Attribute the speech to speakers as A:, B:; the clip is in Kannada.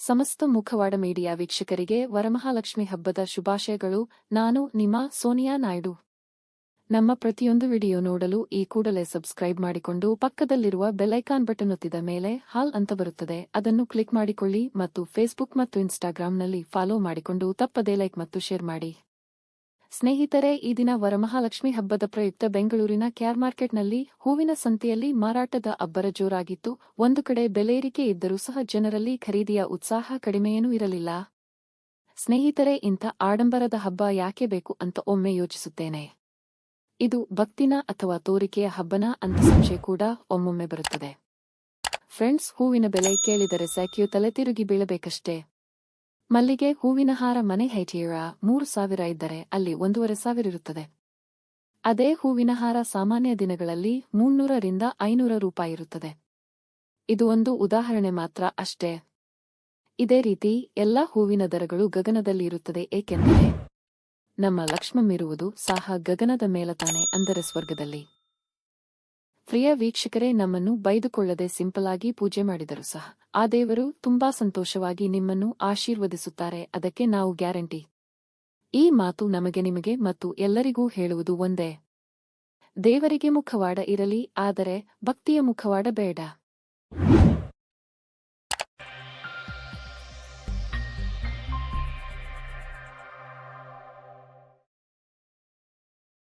A: ಸಮಸ್ತ ಮುಖವಾಡ ಮೀಡಿಯಾ ವೀಕ್ಷಕರಿಗೆ ವರಮಹಾಲಕ್ಷ್ಮಿ ಹಬ್ಬದ ಶುಭಾಶಯಗಳು. ನಾನು ನಿಮ್ಮ ಸೋನಿಯಾ ನಾಯ್ಡು. ನಮ್ಮ ಪ್ರತಿಯೊಂದು ವಿಡಿಯೋ ನೋಡಲು ಈ ಕೂಡಲೇ ಸಬ್ಸ್ಕ್ರೈಬ್ ಮಾಡಿಕೊಂಡು ಪಕ್ಕದಲ್ಲಿರುವ ಬೆಲೈಕಾನ್ ಬಟನ್ ಒತ್ತಿದ ಮೇಲೆ ಹಾಲ್ ಅಂತ ಬರುತ್ತದೆ. ಅದನ್ನು ಕ್ಲಿಕ್ ಮಾಡಿಕೊಳ್ಳಿ ಮತ್ತು ಫೇಸ್ಬುಕ್ ಮತ್ತು ಇನ್ಸ್ಟಾಗ್ರಾಂನಲ್ಲಿ ಫಾಲೋ ಮಾಡಿಕೊಂಡು ತಪ್ಪದೇ ಲೈಕ್ ಮತ್ತು ಶೇರ್ ಮಾಡಿ. ಸ್ನೇಹಿತರೆ, ಈ ದಿನ ವರಮಹಾಲಕ್ಷ್ಮಿ ಹಬ್ಬದ ಪ್ರಯುಕ್ತ ಬೆಂಗಳೂರಿನ ಕ್ಯಾರ್ ಮಾರ್ಕೆಟ್ನಲ್ಲಿ ಹೂವಿನ ಸಂತೆಯಲ್ಲಿ ಮಾರಾಟದ ಅಬ್ಬರ ಜೋರಾಗಿತ್ತು. ಒಂದು ಕಡೆ ಬೆಲೆ ಏರಿಕೆ ಇದ್ದರೂ ಸಹ ಜನರಲ್ಲಿ ಖರೀದಿಯ ಉತ್ಸಾಹ ಕಡಿಮೆಯೇನೂ ಇರಲಿಲ್ಲ. ಸ್ನೇಹಿತರೆ, ಇಂಥ ಆಡಂಬರದ ಹಬ್ಬ ಯಾಕೆ ಬೇಕು ಅಂತ ಒಮ್ಮೆ ಯೋಚಿಸುತ್ತೇನೆ. ಇದು ಭಕ್ತಿನ ಅಥವಾ ತೋರಿಕೆಯ ಹಬ್ಬನ ಅಂತ ಸಂಶಯ ಕೂಡ ಒಮ್ಮೊಮ್ಮೆ ಬರುತ್ತದೆ. ಫ್ರೆಂಡ್ಸ್, ಹೂವಿನ ಬೆಲೆ ಕೇಳಿದರೆ ಸಾಕಿಯು ತಲೆ ತಿರುಗಿ ಬೀಳಬೇಕಷ್ಟೇ. ಮಲ್ಲಿಗೆ ಹೂವಿನ ಹಾರ ಮನೆ ಹೈಟಿಯರ ಮೂರು ಸಾವಿರ ಇದ್ದರೆ ಅಲ್ಲಿ ಒಂದೂವರೆ ಸಾವಿರ ಇರುತ್ತದೆ. ಅದೇ ಹೂವಿನ ಹಾರ ಸಾಮಾನ್ಯ ದಿನಗಳಲ್ಲಿ ಮುನ್ನೂರರಿಂದ ಐನೂರ ರೂಪಾಯಿ ಇರುತ್ತದೆ. ಇದು ಒಂದು ಉದಾಹರಣೆ ಮಾತ್ರ ಅಷ್ಟೇ. ಇದೇ ರೀತಿ ಎಲ್ಲಾ ಹೂವಿನ ದರಗಳು ಗಗನದಲ್ಲಿ ಇರುತ್ತದೆ, ಏಕೆಂದರೆ ನಮ್ಮ ಲಕ್ಷ್ಮಮ್ಮಿರುವುದು ಸಹ ಗಗನದ ಮೇಲತಾನೆ ಅಂದರೆ ಸ್ವರ್ಗದಲ್ಲಿ. ಪ್ರಿಯ ವೀಕ್ಷಕರೇ, ನಮ್ಮನ್ನು ಬೈದುಕೊಳ್ಳದೆ ಸಿಂಪಲ್ ಆಗಿ ಪೂಜೆ ಮಾಡಿದರು ಸಹ ಆ ದೇವರು ತುಂಬಾ ಸಂತೋಷವಾಗಿ ನಿಮ್ಮನ್ನು ಆಶೀರ್ವದಿಸುತ್ತಾರೆ, ಅದಕ್ಕೆ ನಾವು ಗ್ಯಾರಂಟಿ. ಈ ಮಾತು ನಮಗೆ, ನಿಮಗೆ ಮತ್ತು ಎಲ್ಲರಿಗೂ ಹೇಳುವುದು ಒಂದೇ. ದೇವರಿಗೆ ಮುಖವಾಡ ಇರಲಿ, ಆದರೆ ಭಕ್ತಿಯ ಮುಖವಾಡ ಬೇಡ.